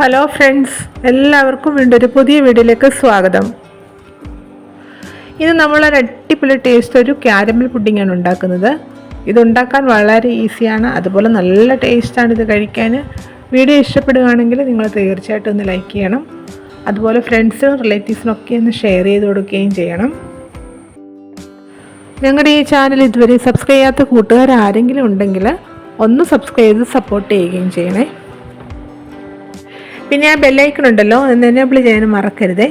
Hello friends എല്ലാവർക്കും വീണ്ടും ഒരു പുതിയ വീഡിയോയിലേക്ക് സ്വാഗതം. ഇത് നമ്മളൊരു അടിപൊളി ടേസ്റ്റ് ഒരു ക്യാരമൽ പുഡിങ്ങാണ് ഉണ്ടാക്കുന്നത്. ഇതുണ്ടാക്കാൻ വളരെ ഈസിയാണ് അതുപോലെ നല്ല ടേസ്റ്റാണ് ഇത് കഴിക്കാൻ. വീഡിയോ ഇഷ്ടപ്പെടുകയാണെങ്കിൽ നിങ്ങൾ തീർച്ചയായിട്ടും ഒന്ന് ലൈക്ക് ചെയ്യണം. അതുപോലെ ഫ്രണ്ട്സിനും റിലേറ്റീവ്സിനൊക്കെ ഒന്ന് ഷെയർ ചെയ്ത് കൊടുക്കുകയും ചെയ്യണം. ഞങ്ങളുടെ ഈ ചാനൽ ഇതുവരെ സബ്സ്ക്രൈബ് ചെയ്യാത്ത കൂട്ടുകാർ ആരെങ്കിലും ഉണ്ടെങ്കിൽ ഒന്ന് സബ്സ്ക്രൈബ് ചെയ്ത് സപ്പോർട്ട് ചെയ്യുകയും ചെയ്യണേ. പിന്നെ ആ ബെല്ലൈക്കൺ ഉണ്ടല്ലോ ഒന്ന് എനേബിൾ ചെയ്യാൻ മറക്കരുതേ.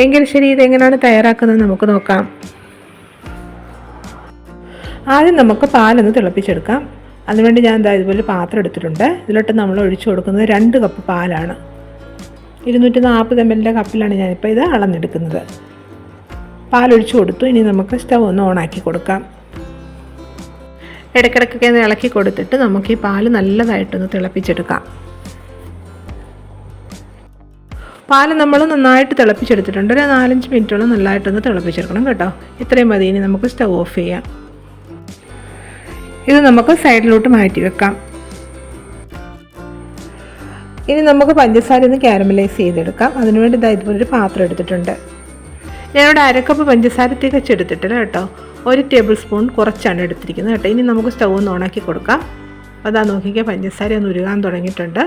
എങ്കിൽ ശരി ഇതെങ്ങനെയാണ് തയ്യാറാക്കുന്നത് നമുക്ക് നോക്കാം. ആദ്യം നമുക്ക് പാലൊന്ന് തിളപ്പിച്ചെടുക്കാം. അതിനുവേണ്ടി ഞാൻ എന്താ ഇതുപോലെ പാത്രം എടുത്തിട്ടുണ്ട്. ഇതിലോട്ട് നമ്മൾ ഒഴിച്ചു കൊടുക്കുന്നത് രണ്ട് കപ്പ് പാലാണ്. ഇരുന്നൂറ്റി നാൽപ്പത് എം എല്ലിന്റെ കപ്പിലാണ് ഞാനിപ്പോൾ ഇത് അളന്നെടുക്കുന്നത്. പാലൊഴിച്ചു കൊടുത്തു. ഇനി നമുക്ക് സ്റ്റവ് ഒന്ന് ഓണാക്കി കൊടുക്കാം. ഇടയ്ക്കിടയ്ക്കൊക്കെ ഇളക്കി കൊടുത്തിട്ട് നമുക്ക് ഈ പാൽ നല്ലതായിട്ടൊന്ന് തിളപ്പിച്ചെടുക്കാം. പാൽ നമ്മൾ നന്നായിട്ട് തിളപ്പിച്ചെടുത്തിട്ടുണ്ട്. ഒരു നാലഞ്ച് മിനിറ്റോളം നല്ലതായിട്ടൊന്ന് തിളപ്പിച്ചെടുക്കണം കേട്ടോ. ഇത്രയും മതി. ഇനി നമുക്ക് സ്റ്റവ് ഓഫ് ചെയ്യാം. ഇത് നമുക്ക് സൈഡിലോട്ട് മാറ്റി വെക്കാം. ഇനി നമുക്ക് പഞ്ചസാര ഒന്ന് ക്യാരമലൈസ് ചെയ്തെടുക്കാം. അതിനുവേണ്ടി ഇതാ ഇതുപോലൊരു പാത്രം എടുത്തിട്ടുണ്ട്. ഞാനിവിടെ അരക്കപ്പ് പഞ്ചസാര തികച്ചെടുത്തിട്ടില്ല കേട്ടോ. ഒരു ടേബിൾ സ്പൂൺ കുറച്ചാണ് എടുത്തിരിക്കുന്നത് കേട്ടോ. ഇനി നമുക്ക് സ്റ്റവ് ഒന്ന് ഓണാക്കി കൊടുക്കാം. അതാ നോക്കിക്കുക പഞ്ചസാര ഒന്ന് ഉരുകാൻ തുടങ്ങിയിട്ടുണ്ട്.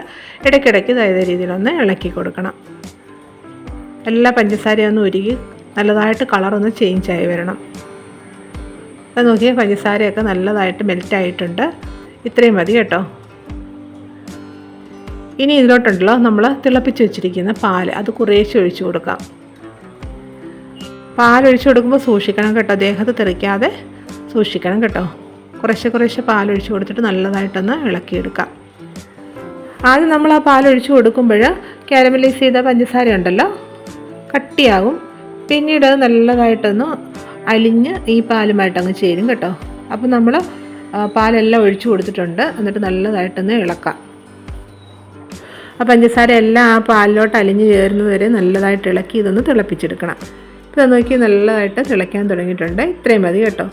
ഇടയ്ക്കിടയ്ക്ക് ഇതായത് രീതിയിലൊന്ന് ഇളക്കി കൊടുക്കണം. എല്ലാ പഞ്ചസാരയും ഒന്ന് ഉരുകി നല്ലതായിട്ട് കളറൊന്ന് ചേഞ്ച് ആയി വരണം. അത് നോക്കിയാൽ പഞ്ചസാരയൊക്കെ നല്ലതായിട്ട് മെൽറ്റ് ആയിട്ടുണ്ട്. ഇത്രയും മതി കേട്ടോ. ഇനി ഇതിലോട്ടുണ്ടല്ലോ നമ്മൾ തിളപ്പിച്ച് വെച്ചിരിക്കുന്ന പാൽ അത് കുറേശ്ശെ ഒഴിച്ചു കൊടുക്കാം. പാലൊഴിച്ച് കൊടുക്കുമ്പോൾ സൂക്ഷിക്കണം കേട്ടോ ദേഹത്ത് തെറിക്കാതെ സൂക്ഷിക്കണം കേട്ടോ. കുറേശ്ശെ കുറേശ്ശെ പാലൊഴിച്ച് കൊടുത്തിട്ട് നല്ലതായിട്ടൊന്ന് ഇളക്കിയെടുക്കാം. ആദ്യം നമ്മൾ ആ പാലൊഴിച്ച് കൊടുക്കുമ്പോൾ കാരമലൈസ് ചെയ്ത പഞ്ചസാര ഉണ്ടല്ലോ കട്ടിയാകും പിന്നീട് അത് നല്ലതായിട്ടൊന്ന് അലിഞ്ഞ് ഈ പാലുമായിട്ട് അങ്ങ് ചേരും കേട്ടോ. അപ്പോൾ നമ്മൾ പാലെല്ലാം ഒഴിച്ചു കൊടുത്തിട്ടുണ്ട്. എന്നിട്ട് നല്ലതായിട്ടൊന്ന് ഇളക്കാം. ആ പഞ്ചസാര എല്ലാം ആ പാലിലോട്ട് അലിഞ്ഞ് ചേരുന്നത് വരെ നല്ലതായിട്ട് ഇളക്കി ഇതൊന്ന് തിളപ്പിച്ചെടുക്കണം. ഇത് നോക്കി നല്ലതായിട്ട് തിളയ്ക്കാൻ തുടങ്ങിയിട്ടുണ്ട്. ഇത്രയും മതി കേട്ടോ.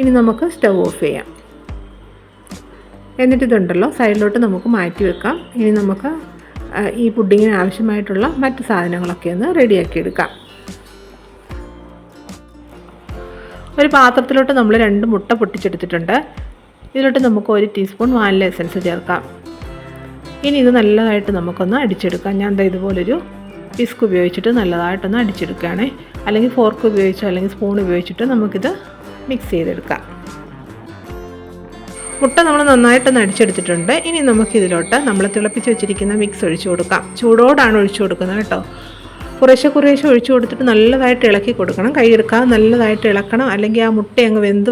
ഇനി നമുക്ക് സ്റ്റവ് ഓഫ് ചെയ്യാം. എന്നിട്ട് ഇതുണ്ടല്ലോ സൈഡിലോട്ട് നമുക്ക് മാറ്റി വെക്കാം. ഇനി നമുക്ക് ഈ പുഡിങ്ങിന് ആവശ്യമായിട്ടുള്ള മറ്റ് സാധനങ്ങളൊക്കെ ഒന്ന് റെഡിയാക്കി എടുക്കാം. ഒരു പാത്രത്തിലോട്ട് നമ്മൾ രണ്ട് മുട്ട പൊട്ടിച്ചെടുത്തിട്ടുണ്ട്. ഇതിലോട്ട് നമുക്ക് ഒരു ടീസ്പൂൺ വാനില എസൻസ് ചേർക്കാം. ഇനി ഇത് നല്ലതായിട്ട് നമുക്കൊന്ന് അടിച്ചെടുക്കാം. ഞാൻ എന്താ ഇതുപോലൊരു പിസ്ക് ഉപയോഗിച്ചിട്ട് നല്ലതായിട്ടൊന്ന് അടിച്ചെടുക്കുകയാണേ. അല്ലെങ്കിൽ ഫോർക്ക് ഉപയോഗിച്ചോ അല്ലെങ്കിൽ സ്പൂൺ ഉപയോഗിച്ചിട്ട് നമുക്കിത് മിക്സ് ചെയ്തെടുക്കാം. മുട്ട നമ്മൾ നന്നായിട്ടൊന്ന് അടിച്ചെടുത്തിട്ടുണ്ട്. ഇനി നമുക്കിതിലോട്ട് നമ്മൾ തിളപ്പിച്ച് വെച്ചിരിക്കുന്ന മിക്സ് ഒഴിച്ചു കൊടുക്കാം. ചൂടോടാണ് ഒഴിച്ചു കൊടുക്കുന്നത് കേട്ടോ. കുറേശ്ശെ കുറേശ്ശെ ഒഴിച്ചു കൊടുത്തിട്ട് നല്ലതായിട്ട് ഇളക്കി കൊടുക്കണം. കൈയെടുക്കാതെ നല്ലതായിട്ട് ഇളക്കണം. അല്ലെങ്കിൽ ആ മുട്ട അങ്ങ് വെന്ത്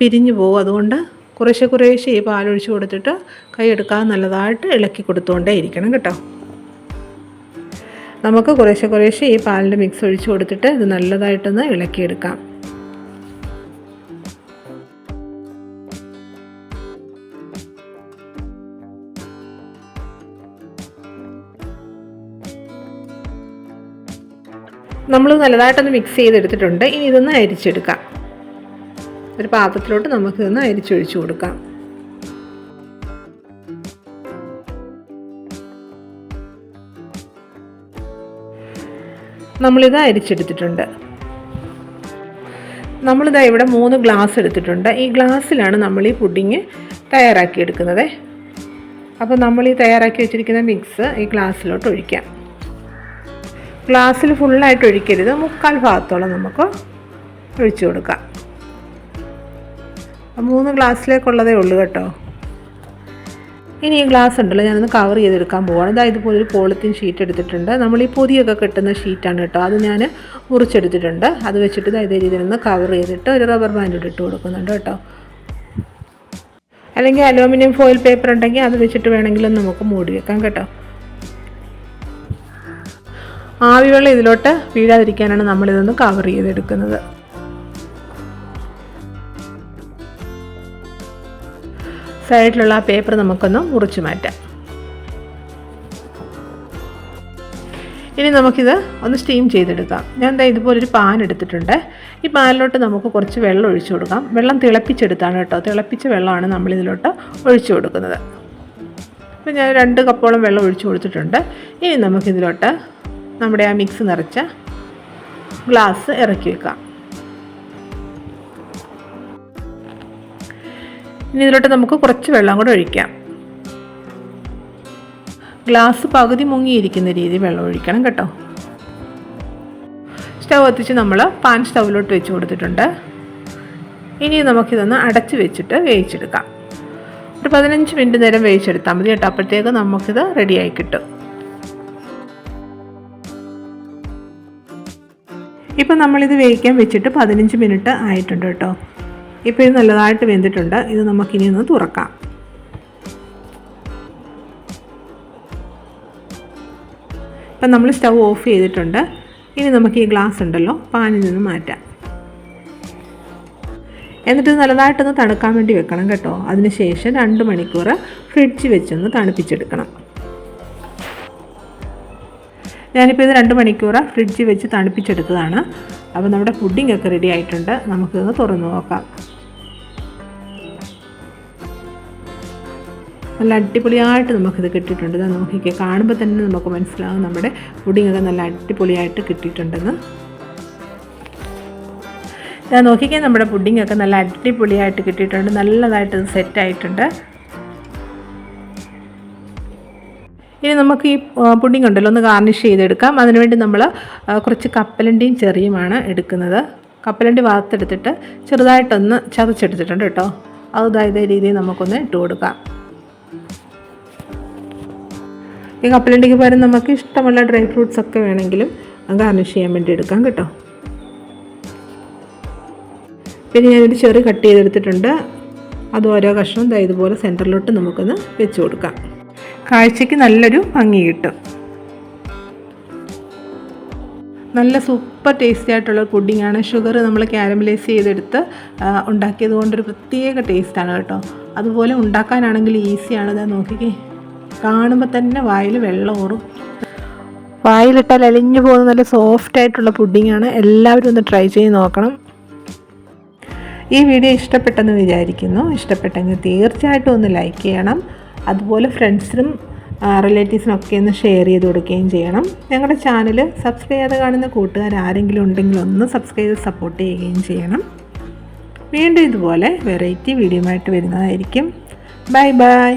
പിരിഞ്ഞു പോകും. അതുകൊണ്ട് കുറേശ്ശെ കുറേശ്ശെ ഈ പാലൊഴിച്ചു കൊടുത്തിട്ട് കൈയെടുക്കാതെ നല്ലതായിട്ട് ഇളക്കി കൊടുത്തുകൊണ്ടേ ഇരിക്കണം കേട്ടോ. നമുക്ക് കുറേശ്ശെ കുറേശ്ശെ ഈ പാലിന്റെ മിക്സ് ഒഴിച്ചു കൊടുത്തിട്ട് ഇത് നല്ലതായിട്ടൊന്ന് ഇളക്കിയെടുക്കാം. നമ്മൾ നല്ലതായിട്ടൊന്ന് മിക്സ് ചെയ്തെടുത്തിട്ടുണ്ട്. ഇനി ഇതൊന്ന് അരിച്ചെടുക്കാം. ഒരു പാത്രത്തിലോട്ട് നമുക്കിതൊന്ന് അരിച്ചൊഴിച്ചു കൊടുക്കാം. നമ്മളിത് അരിച്ചെടുത്തിട്ടുണ്ട്. നമ്മളിതാ ഇവിടെ മൂന്ന് ഗ്ലാസ് എടുത്തിട്ടുണ്ട്. ഈ ഗ്ലാസ്സിലാണ് നമ്മൾ ഈ പുഡിങ് തയ്യാറാക്കിയെടുക്കുന്നത്. അപ്പോൾ നമ്മൾ ഈ തയ്യാറാക്കി വെച്ചിരിക്കുന്ന മിക്സ് ഈ ഗ്ലാസ്സിലോട്ട് ഒഴിക്കാം. ഗ്ലാസ്സിൽ ഫുള്ളായിട്ട് ഒഴിക്കരുത്. മുക്കാൽ ഭാഗത്തോളം നമുക്ക് ഒഴിച്ചു കൊടുക്കാം. മൂന്ന് ഗ്ലാസ്സിലേക്കുള്ളതേ ഉള്ളൂ കേട്ടോ. ഇനി ഈ ഗ്ലാസ് ഉണ്ടല്ലോ ഞാനൊന്ന് കവർ ചെയ്തെടുക്കാൻ പോവാണ്. ഇതാ ഇതുപോലെ ഒരു പോളിത്തീൻ ഷീറ്റ് എടുത്തിട്ടുണ്ട്. നമ്മൾ ഈ പൊതിയൊക്കെ കിട്ടുന്ന ഷീറ്റാണ് കേട്ടോ. അത് ഞാൻ മുറിച്ചെടുത്തിട്ടുണ്ട്. അത് വെച്ചിട്ട് ഇതാ രീതിയിൽ കവർ ചെയ്തിട്ട് ഒരു റബ്ബർ ബാൻഡ് ഇട്ട് കൊടുക്കുന്നുണ്ട് കേട്ടോ. അല്ലെങ്കിൽ അലൂമിനിയം ഫോയിൽ പേപ്പർ ഉണ്ടെങ്കിൽ അത് വെച്ചിട്ട് വേണമെങ്കിലും നമുക്ക് മൂടി വെക്കാം കേട്ടോ. ആവിവെള്ളം ഇതിലോട്ട് വീഴാതിരിക്കാനാണ് നമ്മളിതൊന്ന് കവർ ചെയ്തെടുക്കുന്നത്. സൈഡിലുള്ള ആ പേപ്പർ നമുക്കൊന്ന് മുറിച്ചു മാറ്റാം. ഇനി നമുക്കിത് ഒന്ന് സ്റ്റീം ചെയ്തെടുക്കാം. ഞാൻ എന്താ ഇതുപോലൊരു പാൻ എടുത്തിട്ടുണ്ട്. ഈ പാനിലോട്ട് നമുക്ക് കുറച്ച് വെള്ളം ഒഴിച്ചു കൊടുക്കാം. വെള്ളം തിളപ്പിച്ചെടുത്താണ് കേട്ടോ. തിളപ്പിച്ച വെള്ളമാണ് നമ്മളിതിലോട്ട് ഒഴിച്ചു കൊടുക്കുന്നത്. അപ്പോൾ ഞാൻ രണ്ട് കപ്പോളം വെള്ളം ഒഴിച്ചു കൊടുത്തിട്ടുണ്ട്. ഇനി നമുക്കിതിലോട്ട് നമ്മുടെ ആ മിക്സ് നിറച്ച ഗ്ലാസ് ഇറക്കി വെക്കാം. ഇനി ഇതിലോട്ട് നമുക്ക് കുറച്ച് വെള്ളം കൂടെ ഒഴിക്കാം. ഗ്ലാസ് പകുതി മുങ്ങിയിരിക്കുന്ന രീതിയിൽ വെള്ളം ഒഴിക്കണം കേട്ടോ. സ്റ്റവ് കത്തിച്ച് നമ്മൾ പാൻ സ്റ്റൗവിലോട്ട് വെച്ച് കൊടുത്തിട്ടുണ്ട്. ഇനി നമുക്കിതൊന്ന് അടച്ച് വെച്ചിട്ട് വേവിച്ചെടുക്കാം. ഒരു പതിനഞ്ച് മിനിറ്റ് നേരം വേവിച്ചെടുത്താൽ മതി കേട്ടോ. അപ്പോഴത്തേക്ക് നമുക്കിത് റെഡിയായി കിട്ടും. ഇപ്പം നമ്മളിത് വേവിക്കാൻ വെച്ചിട്ട് പതിനഞ്ച് മിനിറ്റ് ആയിട്ടുണ്ട് കേട്ടോ. ഇപ്പോൾ ഇത് നല്ലതായിട്ട് വെന്തിട്ടുണ്ട്. ഇത് നമുക്കിനി ഒന്ന് തുറക്കാം. ഇപ്പം നമ്മൾ സ്റ്റൗ ഓഫ് ചെയ്തിട്ടുണ്ട്. ഇനി നമുക്ക് ഈ ഗ്ലാസ് ഉണ്ടല്ലോ പാനിൽ നിന്ന് മാറ്റാം. എന്നിട്ട് നല്ലതായിട്ടൊന്ന് തണുക്കാൻ വേണ്ടി വെക്കണം കേട്ടോ. അതിനുശേഷം രണ്ട് മണിക്കൂർ ഫ്രിഡ്ജ് വെച്ചൊന്ന് തണുപ്പിച്ചെടുക്കണം. ഞാനിപ്പോൾ ഇത് രണ്ട് മണിക്കൂർ ഫ്രിഡ്ജിൽ വെച്ച് തണുപ്പിച്ചെടുത്തതാണ്. അപ്പോൾ നമ്മുടെ പുഡിംഗ് ഒക്കെ റെഡി ആയിട്ടുണ്ട്. നമുക്കിതൊന്ന് തുറന്നു നോക്കാം. നല്ല അടിപൊളിയായിട്ട് നമുക്കിത് കിട്ടിയിട്ടുണ്ട്. നോക്കിക്കേ കാണുമ്പോൾ തന്നെ നമുക്ക് മനസ്സിലാകും നമ്മുടെ പുഡിംഗ് ഒക്കെ നല്ല അടിപൊളിയായിട്ട് കിട്ടിയിട്ടുണ്ടെന്ന്. ഞാൻ നോക്കിക്കാൻ നമ്മുടെ പുഡിംഗ് ഒക്കെ നല്ല അടിപൊളിയായിട്ട് കിട്ടിയിട്ടുണ്ട്. നല്ലതായിട്ട് ഇത് ഇനി നമുക്ക് ഈ പുഡിംഗ് ഉണ്ടല്ലോ ഒന്ന് ഗാർണിഷ് ചെയ്തെടുക്കാം. അതിനുവേണ്ടി നമ്മൾ കുറച്ച് കപ്പലണ്ടിയും ചെറിയുമാണ് എടുക്കുന്നത്. കപ്പലണ്ടി വാർത്തെടുത്തിട്ട് ചെറുതായിട്ടൊന്ന് ചതച്ചെടുത്തിട്ടുണ്ട് കേട്ടോ. അത് ഇതേ രീതിയിൽ നമുക്കൊന്ന് ഇട്ട് കൊടുക്കാം. ഈ കപ്പലണ്ടിക്ക് പകരം നമുക്ക് ഇഷ്ടമുള്ള ഡ്രൈ ഫ്രൂട്ട്സ് ഒക്കെ വേണമെങ്കിലും ഗാർണിഷ് ചെയ്യാൻ വേണ്ടി എടുക്കാം കേട്ടോ. പിന്നെ ഞാനൊരു ചെറു കട്ട് ചെയ്തെടുത്തിട്ടുണ്ട്. അത് ഓരോ കഷ്ണം ഇതുപോലെ സെന്ററിലോട്ട് നമുക്കൊന്ന് വെച്ച് കൊടുക്കാം. കാഴ്ചയ്ക്ക് നല്ലൊരു ഭംഗി കിട്ടും. നല്ല സൂപ്പർ ടേസ്റ്റി ആയിട്ടുള്ള പുഡിങ്ങാണ് ഷുഗർ നമ്മൾ ക്യാരമലൈസ് ചെയ്തെടുത്ത് ഉണ്ടാക്കിയത് കൊണ്ടൊരു പ്രത്യേക ടേസ്റ്റാണ് കേട്ടോ. അതുപോലെ ഉണ്ടാക്കാനാണെങ്കിൽ ഈസിയാണ് ഇതാ നോക്കിക്കേ. കാണുമ്പോൾ തന്നെ വായിൽ വെള്ളം ഓറും വായിലിട്ടാൽ അലിഞ്ഞു പോകുന്ന നല്ല സോഫ്റ്റ് ആയിട്ടുള്ള പുഡിങ്ങാണ് എല്ലാവരും ഒന്ന് ട്രൈ ചെയ്ത് നോക്കണം. ഈ വീഡിയോ ഇഷ്ടപ്പെട്ടെന്ന് വിചാരിക്കുന്നു. ഇഷ്ടപ്പെട്ടെങ്കിൽ തീർച്ചയായിട്ടും ഒന്ന് ലൈക്ക് ചെയ്യണം. അതുപോലെ ഫ്രണ്ട്സിനും റിലേറ്റീവ്സിനൊക്കെ ഒന്ന് ഷെയർ ചെയ്ത് കൊടുക്കുകയും ചെയ്യണം. ഞങ്ങളുടെ ചാനൽ സബ്സ്ക്രൈബ് ചെയ്യാതെ കാണുന്ന കൂട്ടുകാർ ആരെങ്കിലും ഉണ്ടെങ്കിൽ ഒന്ന് സബ്സ്ക്രൈബ് ചെയ്ത് സപ്പോർട്ട് ചെയ്യുകയും ചെയ്യണം. വീണ്ടും ഇതുപോലെ വെറൈറ്റി വീഡിയോ ആയിട്ട് വരുന്നതായിരിക്കും. Bye bye